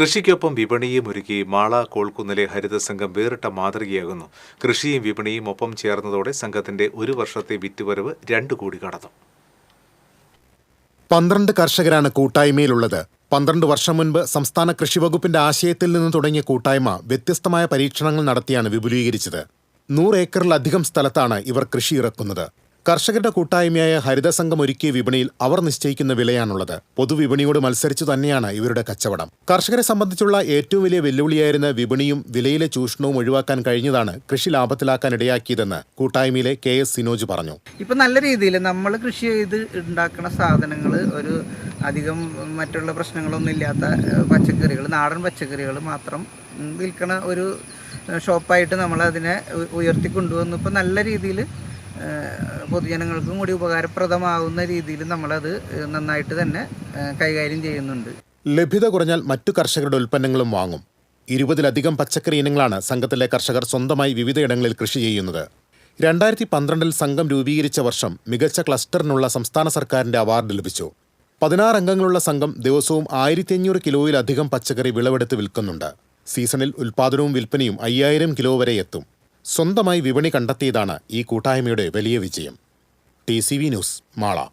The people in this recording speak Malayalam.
കൃഷിക്കൊപ്പം വിപണിയും ഒരുക്കി മാള കോൾക്കുന്നിലെ ഹരിതസംഘം വേറിട്ട മാതൃകയാകുന്നു. കൃഷിയും വിപണിയും ഒപ്പം ചേർന്നതോടെ സംഘത്തിന്റെ ഒരു വർഷത്തെ വിറ്റുവരവ് രണ്ടു കോടി കടന്നു. പന്ത്രണ്ട് കർഷകരാണ് കൂട്ടായ്മയിലുള്ളത്. പന്ത്രണ്ട് വർഷം മുൻപ് സംസ്ഥാന കൃഷി വകുപ്പിന്റെ ആശയത്തിൽ നിന്ന് തുടങ്ങിയ കൂട്ടായ്മ വ്യത്യസ്തമായ പരീക്ഷണങ്ങൾ നടത്തിയാണ് വിപുലീകരിച്ചത്. നൂറ് ഏക്കറിലധികം സ്ഥലത്താണ് ഇവർ കൃഷി ഇറക്കുന്നത്. കർഷകരുടെ കൂട്ടായ്മയായ ഹരിതസംഘം ഒരുക്കിയ വിപണിയിൽ അവർ നിശ്ചയിക്കുന്ന വിലയാണുള്ളത്. പൊതുവിപണിയോട് മത്സരിച്ചു തന്നെയാണ് ഇവരുടെ കച്ചവടം. കർഷകരെ സംബന്ധിച്ചുള്ള ഏറ്റവും വലിയ വെല്ലുവിളിയായിരുന്ന വിപണിയും വിലയിലെ ചൂഷണവും ഒഴിവാക്കാൻ കഴിഞ്ഞതാണ് കൃഷി ലാഭത്തിലാക്കാൻ ഇടയാക്കിയതെന്ന് കൂട്ടായ്മയിലെ കെ എസ് സിനോജ് പറഞ്ഞു. ഇപ്പം നല്ല രീതിയിൽ നമ്മൾ കൃഷി ചെയ്ത് ഉണ്ടാക്കുന്ന സാധനങ്ങൾ ഒരു അധികം മറ്റുള്ള പ്രശ്നങ്ങളൊന്നും ഇല്ലാത്ത പച്ചക്കറികൾ നാടൻ പച്ചക്കറികൾ മാത്രം വിൽക്കണ ഒരു ഷോപ്പായിട്ട് നമ്മൾ അതിനെ ഉ- ഉയർത്തി കൊണ്ടുവന്നു ഇപ്പം നല്ല രീതിയിൽ പൊതുജനങ്ങൾക്കും കൂടി ഉപകാരപ്രദമാവുന്ന രീതിയിൽ നമ്മളത് നന്നായിട്ട് തന്നെ കൈകാര്യം ചെയ്യുന്നുണ്ട്. ലഭ്യത കുറഞ്ഞാൽ മറ്റു കർഷകരുടെ ഉൽപ്പന്നങ്ങളും വാങ്ങും. ഇരുപതിലധികം പച്ചക്കറി ഇനങ്ങളാണ് സംഘത്തിലെ കർഷകർ സ്വന്തമായി വിവിധയിടങ്ങളിൽ കൃഷി ചെയ്യുന്നത്. രണ്ടായിരത്തി പന്ത്രണ്ടിൽ സംഘം രൂപീകരിച്ച വർഷം മികച്ച ക്ലസ്റ്ററിനുള്ള സംസ്ഥാന സർക്കാരിന്റെ അവാർഡ് ലഭിച്ചു. പതിനാറ് അംഗങ്ങളുള്ള സംഘം ദിവസവും ആയിരത്തി അഞ്ഞൂറ് കിലോയിലധികം പച്ചക്കറി വിളവെടുത്ത് വിൽക്കുന്നുണ്ട്. സീസണിൽ ഉൽപാദനവും വിൽപ്പനയും അയ്യായിരം കിലോ വരെ എത്തും. സ്വന്തമായി വിപണി കണ്ടെത്തിയതാണ് ഈ കൂട്ടായ്മയുടെ വലിയ വിജയം. T news Mala.